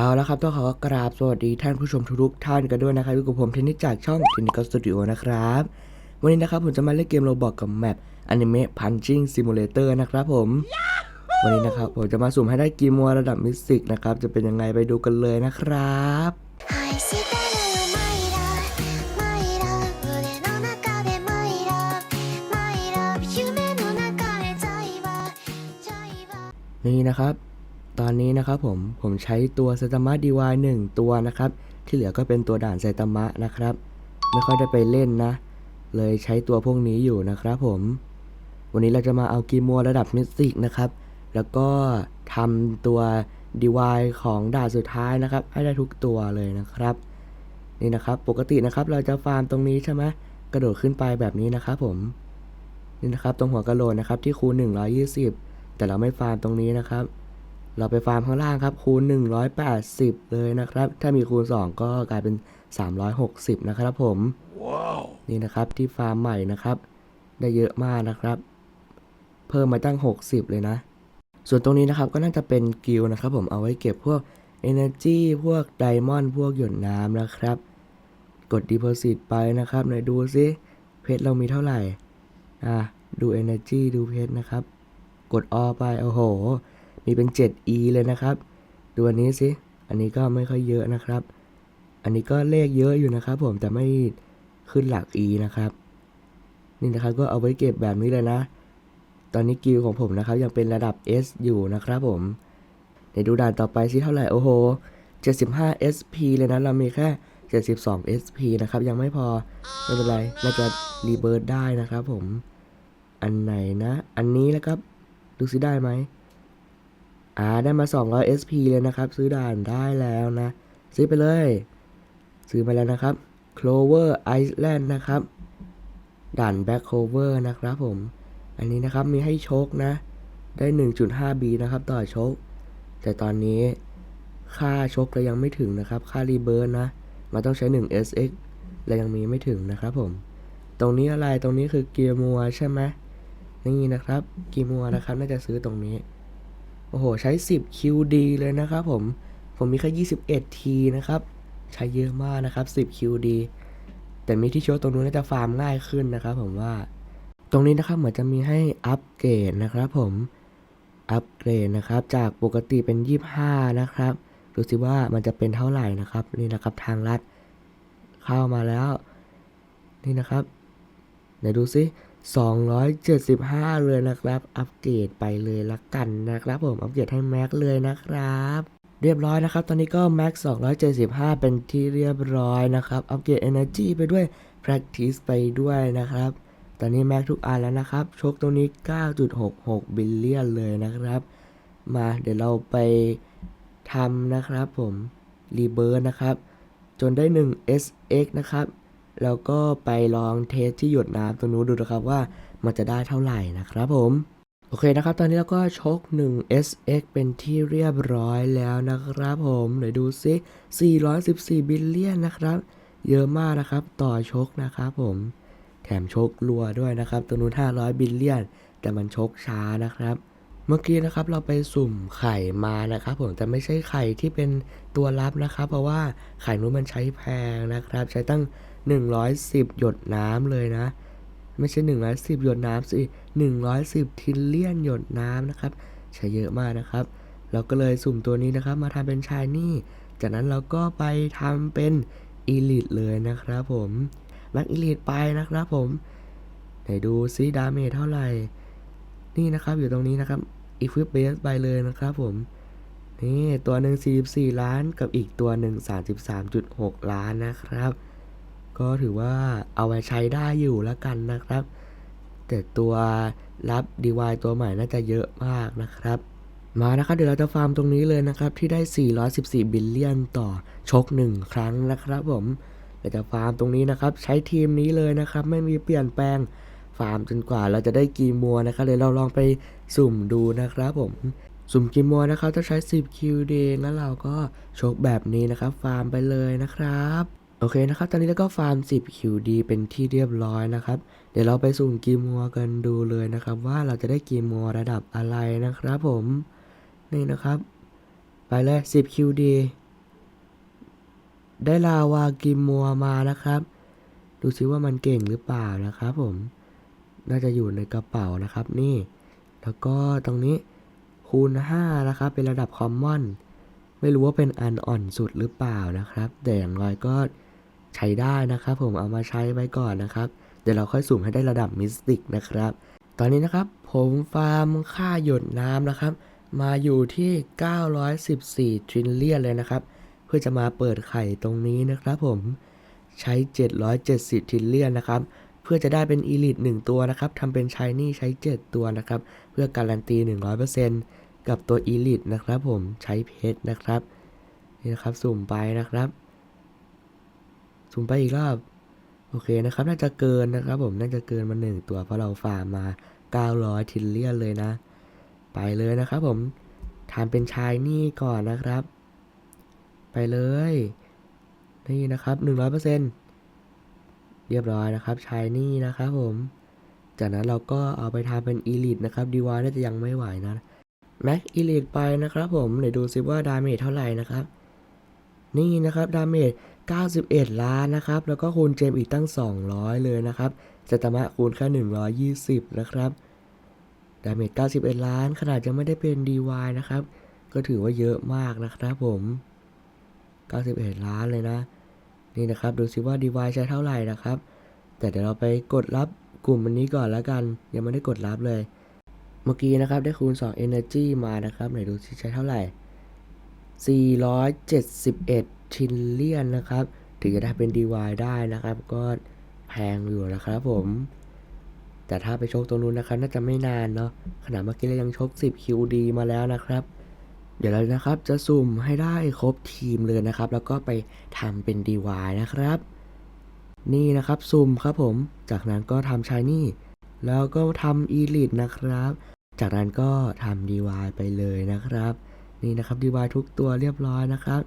เอาละครับต้องขอกราบสวัสดีท่านผู้ชมทุกท่านกันด้วยนะครับอยู่กับผมเทนนิสจากช่องเทนนิสสตูดิโอนะครับ วันนี้นะครับผมจะมาเล่นเกมโรบอทกับแมปอนิเมะพันชิ่งซิมูเลเตอร์นะครับผม วันนี้นะครับผมจะมาสุ่มให้ได้กีมัวระดับมิสิกนะครับ จะเป็นยังไงไปดูกันเลยนะครับนี่นะครับ ตอนนี้นะครับผมผมใช้ตัวไซตามะดีวายหนึ่งตัวนะครับ ที่เหลือก็เป็นตัวด่านไซตามะนะครับ ไม่ค่อยได้ไปเล่นนะ เลยใช้ตัวพวกนี้อยู่นะครับผมวันนี้เราจะมาเอากีมัวระดับมิสติกนะครับ แล้วก็ทำตัวดีวายของด่านสุดท้ายนะครับ ให้ได้ทุกตัวเลยนะครับ นี่นะครับปกตินะครับเราจะฟาร์มตรงนี้ใช่ไหมกระโดดขึ้นไปแบบนี้นะครับผมนี่นะครับตรงหัวกะโหลกนะครับที่คูณ120 แต่เราไม่ฟาร์มตรงนี้นะครับ เราไปฟาร์มข้างล่างครับ คูณ 180 เลยนะครับ ถ้ามีคูณ 2 ก็กลายเป็น 360 นะครับผมนี่นะครับที่ฟาร์มใหม่นะครับ ได้เยอะมากนะครับ เพิ่มมาตั้ง 60 เลยนะ ส่วนตรงนี้นะครับก็น่าจะเป็นกิลด์นะครับผมเอาไว้เก็บพวก Energy พวกไดมอนด์พวกหยดน้ำนะครับ กด Deposit ไปนะครับไหนดูซิเพชรเรามีเท่าไหร่ อะ ดู Energy ดูเพชรนะครับ กดออไป โอ้โห มีเป็น 7e เลยนะครับ ดูอันนี้สิ อันนี้ก็ไม่ค่อยเยอะนะครับ อันนี้ก็เลขเยอะอยู่นะครับ ผมแต่ไม่ขึ้นหลัก e นะครับ นี่นะครับก็เอาไว้เก็บแบบนี้เลยนะ ตอนนี้กิลของผมนะครับ ยังเป็นระดับ S อยู่นะครับผมเดี๋ยวดูด่านต่อไปสิเท่าไหร่โอ้โห 75 SP เลยนะ เรามีแค่ 72 SP นะครับ ยังไม่พอ ไม่เป็นไร น่าจะรีเบิร์ดได้นะครับผม อันไหนนะ อันนี้นะครับ ดูสิได้ไหม อ่าได้มา 200 SP เลยนะครับ ซื้อด่านได้แล้วนะ ซื้อไปเลย ซื้อมาแล้วนะครับ Clover Island นะครับ ด่าน Back Cover นะครับผม อันนี้นะครับมีให้ชกนะ ได้ 1.5B นะครับต่อชก แต่ตอนนี้ค่าชกเรายังไม่ถึงนะครับ ค่ารีเบิร์นนะ มันต้องใช้ 1SX เรายังมีไม่ถึงนะครับผม ตรงนี้อะไร ตรงนี้คือเกียร์มัวใช่ไหมนี่นะครับ เกียร์มัวนะครับ น่าจะซื้อตรงนี้ โอ้โห ใช้ 10 QD เลยนะครับผม ผมมีแค่21 T นะครับ ใช้เยอะมากนะครับ 10 QD แต่มีที่โชว์ตรงนู้นน่าจะฟาร์มง่ายขึ้นนะครับผมว่า ตรงนี้นะครับเหมือนจะมีให้อัปเกรดนะครับผม อัปเกรดนะครับ จากปกติเป็น 25 นะครับ ดูสิว่ามันจะเป็นเท่าไหร่นะครับ นี่นะครับทางลัด เข้ามาแล้ว นี่นะครับเดี๋ยวดูสิ 275 เลยนะครับ อัปเกรดไปเลยละกันนะครับ ผม อัปเกรดให้แม็กเลยนะครับ เรียบร้อยนะครับ ตอนนี้ก็แม็ก275 เป็นที่เรียบร้อยนะครับ อัปเกรด Energy ไปด้วย Practice ไปด้วยนะครับ ตอนนี้แม็กทุกอันแล้วนะครับ ชกตรงนี้ 9.66 บิลเลียนเลยนะครับ มาเดี๋ยวเราไปทำนะครับผม รีเบิร์นะครับ จนได้ 1 SX นะครับ แล้วก็ไปลองเทสที่หยดน้ำตรงนู้นดูนะครับว่ามันจะได้เท่าไหร่นะครับผมโอเคนะครับ ตอนนี้เราก็ชก 1 SX เป็นที่เรียบร้อยแล้วนะครับผมเดี๋ยวดูซิ414 บิลเลียนนะครับ เยอะมากนะครับ ต่อชกนะครับผม แถมชกรัวด้วยนะครับตัวนู้น500 บิลเลียน แต่มันชกช้านะครับ เมื่อกี้นะครับเราไปสุ่มไข่มานะครับ ผม แต่ไม่ใช่ไข่ที่เป็นตัวรับนะครับ เพราะว่าไข่นู้นมันใช้แพงนะครับ ใช้ตั้ง 110 หยดน้ำเลยนะ ไม่ใช่ 110 หยดน้ำสิ 110 ทิลเลียนหยดน้ำนะครับ ใช้เยอะมากนะครับ เราก็เลยสุ่มตัวนี้นะครับ มาทำเป็นชายนี่ จากนั้นเราก็ไปทำเป็นอีลิทเลยนะครับผมแม็กอีลิทไปนะครับผมไหนดูซิดาเมจเท่าไหร่ นี่นะครับอยู่ตรงนี้นะครับอีควิปเบสไปเลยนะครับผมนี่ตัวหนึ่ง44 ล้านกับอีกตัวหนึ่ง33.6 ล้านนะครับ ก็ถือว่าเอาไว้ใช้ได้อยู่แล้วกันนะครับ แต่ตัวรับ DY ตัวใหม่น่าจะเยอะมากนะครับ มานะครับเดี๋ยวเราจะฟาร์มตรงนี้เลยนะครับ ที่ได้ 414 บิลเลียนต่อชก 1 ครั้งนะครับผมเราจะฟาร์มตรงนี้นะครับ ใช้ทีมนี้เลยนะครับ ไม่มีเปลี่ยนแปลงฟาร์มจนกว่าเราจะได้กีมัวนะครับเดี๋ยวเราลองไปสุ่มดูนะครับผมสุ่มกีมัวนะครับจะใช้ 10 QD แล้วเราก็ชกแบบนี้นะครับ ฟาร์มไปเลยนะครับ โอเคนะครับ ตอนนี้เราก็ฟาร์ม 10 QD เป็นที่เรียบร้อยนะครับ เดี๋ยวเราไปสุ่มกีมัวกันดูเลยนะครับ ว่าเราจะได้กีมัวระดับอะไรนะครับผม นี่นะครับ ไปเลย 10 QD ได้ลาวากิมมัวมานะครับ ดูซิว่ามันเก่งหรือเปล่านะครับผม น่าจะอยู่ในกระเป๋านะครับนี่ แล้วก็ตรงนี้คูณ 5 นะครับ เป็นระดับคอมมอนไม่รู้ว่าเป็นอันอ่อนสุดหรือเปล่านะครับ แต่อย่างน้อยก็ ใช้ได้นะครับ ผมเอามาใช้ไว้ก่อนนะครับ เดี๋ยวเราค่อยสุ่มให้ได้ระดับมิสติกนะครับ ตอนนี้นะครับผมฟาร์มค่าหยดน้ำนะครับ มาอยู่ที่ 914 ทริลเลียนเลยนะครับ เพื่อจะมาเปิดไข่ตรงนี้นะครับ ผมใช้ 770 ทริลเลียนนะครับเพื่อจะได้เป็นอีลิท1ตัวนะครับทำเป็นชายนี่ใช้ 7 ตัวนะครับ เพื่อการันตี 100%กับตัวอีลิทนะครับ ผมใช้เพชรนะครับนี่นะครับสุ่มไปนะครับ สุ่มไปอีกรอบโอเคนะครับ น่าจะเกินนะครับ ผมน่าจะเกินมาหนึ่งตัวเพราะเราฟาร์มมา900ทิลเลียนเลยนะ ไปเลยนะครับผมทำเป็นชายนี่ก่อนนะครับ ไปเลย นี่นะครับ100%เรียบร้อยนะครับชายนี่นะครับผม จากนั้นเราก็เอาไปทำเป็นอีลิทนะครับดีวาน่าจะยังไม่ไหวนะแม็กอีลิทไปนะครับผมเดี๋ยวดูซิว่าดาเมจเท่าไหร่นะครับ นี่นะครับดาเมจ 91 ล้านนะครับ แล้วก็คูณเจมอีกตั้ง 200 เลยนะครับสตมะคูณแค่120 นะครับดาเมจ91 ล้าน ขนาดจะไม่ได้เป็น DY นะครับ ก็ถือว่าเยอะมากนะครับผม 91 ล้านเลยนะ นี่นะครับ ดูซิว่า DY ใช้เท่าไหร่นะครับ แต่เดี๋ยวเราไปกดรับกลุ่มอันนี้ก่อนแล้วกัน ยังไม่ได้กดรับเลย เมื่อกี้นะครับได้คูณ 2 Energy มานะครับ ไหนดูซิใช้เท่าไหร่ 471 ชิลเลียนนะครับ ถึงจะได้เป็น DY ได้นะครับ ก็แพงอยู่นะครับผม แต่ถ้าไปชกตรงนู้นนะครับ น่าจะไม่นานเนาะขนาดเมื่อกี้เรายังชก 10 QD มาแล้วนะครับ เดี๋ยวเรานะครับจะสุ่มให้ได้ครบทีมเลยนะครับ แล้วก็ไปทำเป็น DY นะครับ นี่นะครับสุ่มครับผม จากนั้นก็ทำชายนี่ แล้วก็ทำ Elite นะครับ จากนั้นก็ทำ DY ไปเลยนะครับ นี่นะครับ DY ทุกตัวเรียบร้อยนะครับ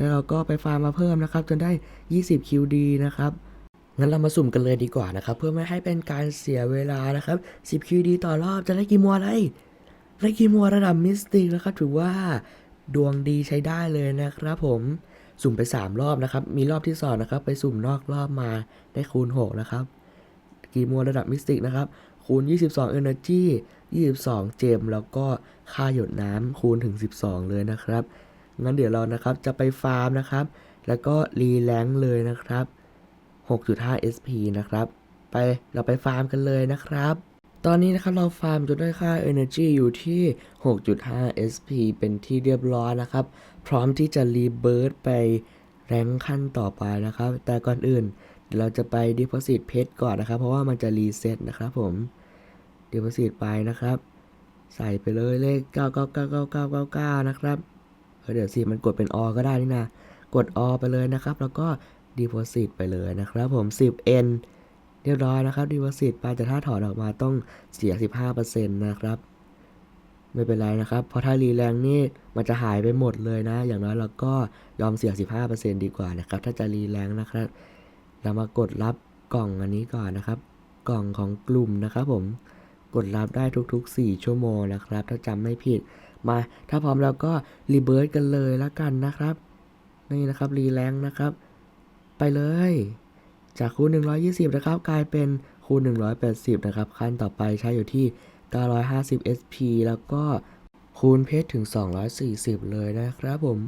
แล้วเราก็ไปฟาร์มมาเพิ่มนะครับ จนได้ 20 QD นะครับงั้นเรามาสุ่มกันเลยดีกว่านะครับ เพื่อไม่ให้เป็นการเสียเวลานะครับ 10 QD ต่อรอบจะได้กี่มัวอะไรได้กี่มัวระดับมิสติกนะครับถือว่าดวงดีใช้ได้เลยนะครับ ผมสุ่มไป 3 รอบนะครับ มีรอบที่สองนะครับ ไปสุ่มนอกรอบมาได้คูณ 6 นะครับ กี่มัวระดับมิสติกนะครับ คูณ 22 Energy 22 เจม แล้วก็ค่าหยดน้ำคูณถึง 12 เลยนะครับ งั้นเดี๋ยวเรานะครับจะไปฟาร์มนะครับ แล้วก็รีแลงค์เลยนะครับ 6.5 SP นะครับ ไปเราไปฟาร์มกันเลยนะครับตอนนี้นะครับเราฟาร์มจนได้ค่า Energy อยู่ที่ 6.5 SP เป็นที่เรียบร้อยนะครับ พร้อมที่จะรีเบิร์ดไปแรงค์ขั้นต่อไปนะครับ แต่ก่อนอื่นเดี๋ยวเราจะไป Deposit เพชรก่อนนะครับ เพราะว่ามันจะรีเซ็ตนะครับผม Deposit ไปนะครับ ใส่ไปเลยเลข 9999999นะครับ เออเดี๋ยวสิมันกดเป็นอก็ได้นี่นะ กดอไปเลยนะครับ แล้วก็ Deposit ไปเลยนะครับผม 10N เรียบร้อยนะครับ Deposit ไปแต่ถ้าถอนออกมาต้องเสีย 15%นะครับ ไม่เป็นไรนะครับ เพราะถ้ารีแรงนี่มันจะหายไปหมดเลยนะ อย่างน้อยเราก็ยอมเสีย 15%ดีกว่านะครับ ถ้าจะรีแรงนะครับ เรามากดรับกล่องอันนี้ก่อนนะครับ กล่องของกลุ่มนะครับผมกดรับได้ทุกๆ 4 ชั่วโมงนะครับ ถ้าจำไม่ผิด มา ถ้าพร้อมแล้วก็รีเบิร์ดกันเลยละกันนะครับ นี่นะครับรีแรงนะครับ ไปเลย จากคูณ 120 นะครับ กลายเป็นคูณ 180 นะครับ ขั้นต่อไปใช้อยู่ที่ 950 SP แล้วก็คูณเพชรถึง 240 เลยนะครับผม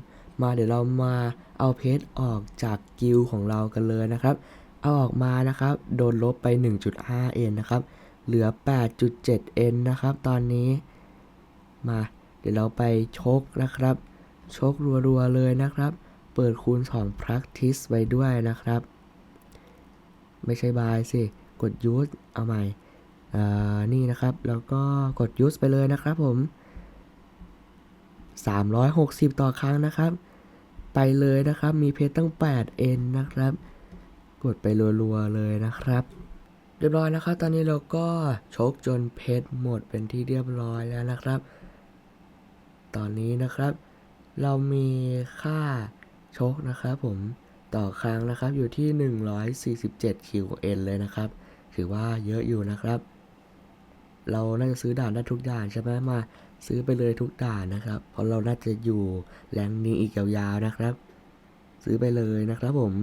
มาเดี๋ยวเรามาเอาเพชรออกจากกิลของเรากันเลยนะครับ เอาออกมานะครับ โดนลบไป 1.5 N นะครับ เหลือ 8.7 N นะครับ ตอนนี้ มา เดี๋ยวเราไปชกนะครับ ชกรัวๆเลยนะครับ เปิดคูณ 2 practice ไว้ด้วยนะครับ ไม่ใช่บายสิ กด use เอาใหม่อ่านี่นะครับ แล้วก็กด use ไปเลยนะครับผม 360 ต่อครั้งนะครับ ไปเลยนะครับ มีเพชรตั้ง 8N นะครับ กดไปรัวๆเลยนะครับเรียบร้อยนะครับ ตอนนี้เราก็ชกจนเพชรหมดเป็นที่เรียบร้อยแล้วนะครับ ตอนนี้นะครับ เรามีค่าชกนะครับผมต่อครั้งนะครับอยู่ที่ 147 QN เลยนะครับ ถือว่าเยอะอยู่นะครับ เราน่าจะซื้อด่านได้ทุกด่านใช่ไหมมาซื้อไปเลยทุกด่านนะครับ เพราะเราน่าจะอยู่แรงนี้อีกยาวๆนะครับ ซื้อไปเลยนะครับผม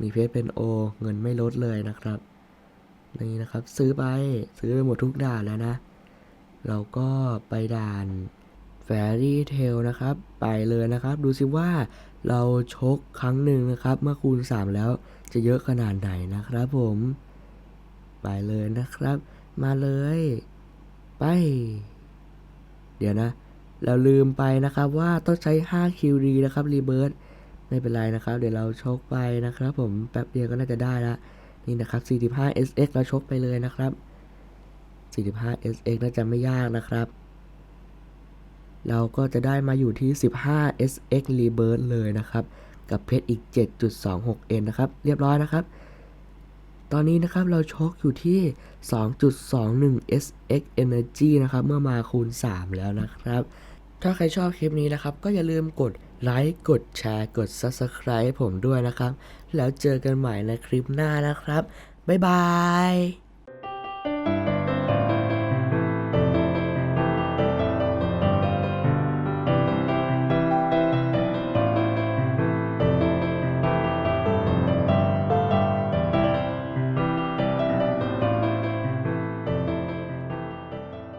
มีเพชรเป็นโอเงินไม่ลดเลยนะครับนี่นะครับ ซื้อไปซื้อไปหมดทุกด่านแล้วนะ เราก็ไปด่าน แฟรี่เทลนะครับ ไปเลยนะครับ ดูสิว่าเราชกครั้งหนึ่งนะครับ เมื่อคูณ 3 แล้วจะเยอะขนาดไหนนะครับผม ไปเลยนะครับ มาเลย ไป เดี๋ยวนะ เราลืมไปนะครับว่าต้องใช้ 5 QD นะครับรีเบิร์ตไม่เป็นไรนะครับ เดี๋ยวเราชกไปนะครับ ผมแป๊บเดียวก็น่าจะได้ละนี่นะครับ 45 SX เราชกไปเลยนะครับ 45 SX น่าจะไม่ยากนะครับ เราก็จะได้มาอยู่ที่ 15 SX Rebirth เลยนะครับ กับเพชรอีก 7.26N นะครับ เรียบร้อยนะครับ ตอนนี้นะครับเราชกอยู่ที่ 2.21 SX Energy นะครับ เมื่อมาคูณ 3 แล้วนะครับ ถ้าใครชอบคลิปนี้นะครับ ก็อย่าลืมกดไลค์กดแชร์กด Subscribe ผมด้วยนะครับ แล้วเจอกันใหม่ในคลิปหน้านะครับ บ๊ายบาย